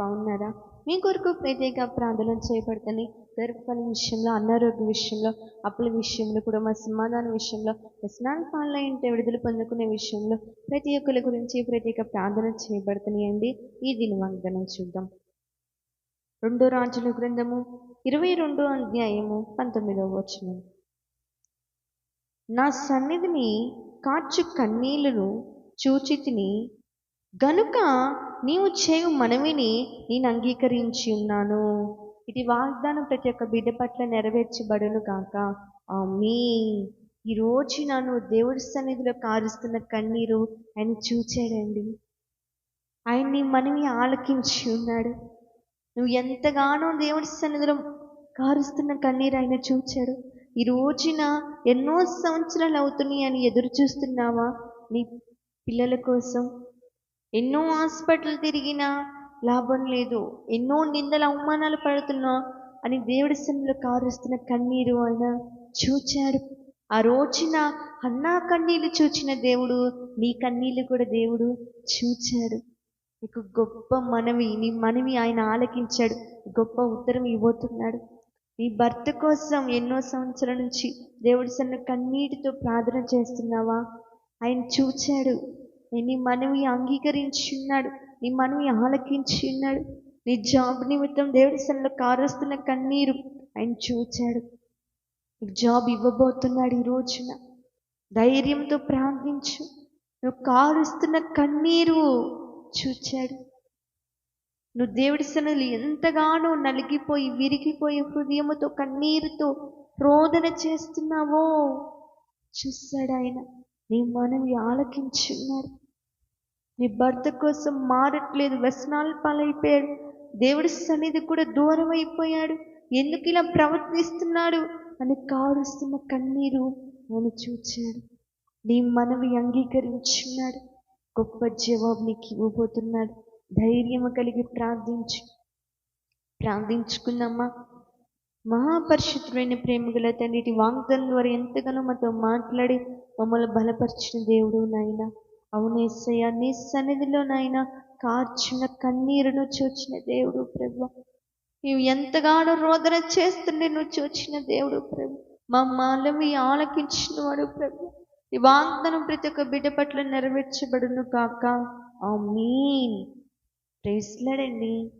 బాగున్నారా? మీ కొరకు ప్రత్యేక ప్రార్థన చేయబడతాయి. గర్భఫల విషయంలో అనారోగ్య విషయంలో అప్పుల విషయంలో కూడా మా సమాధాన విషయంలో వ్యసనాల పాలన ఇంటే విడుదల పొందుకునే విషయంలో ప్రతి ఒక్కరి గురించి ప్రత్యేక ప్రార్థన చేయబడుతున్నాయండి ఈ దీని వాగ్దానం చూద్దాం. రెండో రాజుల గ్రంథము ఇరవై రెండో అధ్యాయము పంతొమ్మిదవ వచనం. నా సన్నిధిని కాచు కన్నీళ్ళను చూచితిని గనుక నీవు చేయు మనవిని నేను అంగీకరించి ఉన్నాను. ఇది వాగ్దానం ప్రతి ఒక్క బిడ్డ పట్ల నెరవేర్చబడును కాక ఆమీ ఈ రోజు నన్ను దేవుడి సన్నిధిలో కారుస్తున్న కన్నీరు ఆయన చూచాడండి. ఆయన నీ మనవి ఆలకించి ఉన్నాడు. నువ్వు ఎంతగానో దేవుడి సన్నిధిలో కారుస్తున్న కన్నీరు ఆయన చూచాడు. ఈ రోజున ఎన్నో సంవత్సరాలు అవుతున్నాయి అని ఎదురు చూస్తున్నావా నీ పిల్లల కోసం ఎన్నో హాస్పిటల్ తిరిగినా లాభం లేదు. ఎన్నో నిందల అవమానాలు పడుతున్నా అని దేవుడి సన్నిలో కారుస్తున్న కన్నీరు ఆయన చూచాడు. ఆ రోజున అన్నా కన్నీళ్ళు చూచిన దేవుడు నీ కన్నీళ్ళు కూడా దేవుడు చూచాడు. నీకు గొప్ప మనవి నీ మనవి ఆయన ఆలకించాడు. గొప్ప ఉత్తరం ఇవ్వబోతున్నాడు. నీ భర్త కోసం ఎన్నో సంవత్సరాల నుంచి దేవుడి సన్న కన్నీటితో ప్రార్థన చేస్తున్నావా? ఆయన చూచాడు. నీ మనవి అంగీకరించి ఉన్నాడు నీ మనవి ఆలకించున్నాడు. నీ జాబ్ నిమిత్తం దేవుడి సన్నిలో కారుస్తున్న కన్నీరు ఆయన చూచాడు. నీకు జాబ్ ఇవ్వబోతున్నాడు ఈ రోజున. ధైర్యంతో ప్రార్థించు. నువ్వు కారుస్తున్న కన్నీరు చూచాడు. నువ్వు దేవుడి సన్నిధిలో ఎంతగానో నలిగిపోయి విరిగిపోయి హృదయముతో కన్నీరుతో రోదన చేస్తున్నావో చూశాడు ఆయన. నీ మనవి ఆలకించున్నాడు. నీ భర్త కోసం మారట్లేదు వ్యసనాలు పాలైపోయాడు. దేవుడి సన్నిధి కూడా దూరం అయిపోయాడు ఎందుకు ఇలా ప్రవర్తిస్తున్నాడు? అని కారుస్తున్న కన్నీరు నేను చూచాడు. నీ మనవి అంగీకరించున్నాడు. గొప్ప జవాబు నీకు ఇవ్వబోతున్నాడు. ధైర్యం కలిగి ప్రార్థించు. ప్రార్థించుకుందామా? మహాపరిశుద్ధుడైన ప్రేమగల తండ్రి వాగ్దానం ద్వారా ఎంతగానో మాతో మాట్లాడి మమ్మల్ని బలపరిచిన దేవుడు నాయన. అవునేసయ్య నీ సన్నిధిలోనైనా నాయన కార్చిన కన్నీరును చూచిన దేవుడు ప్రభు. నీవు ఎంతగానో రోదన చేస్తుండే నువ్వు చూచిన దేవుడు ప్రభు. మా మాలవి ఆలకించిన వాడు ప్రభు. ఈ వాగ్దానం ప్రతి ఒక్క బిడ్డ పట్ల నెరవేర్చబడును కాక ఆ మీన్ ప్రేస్లాడండి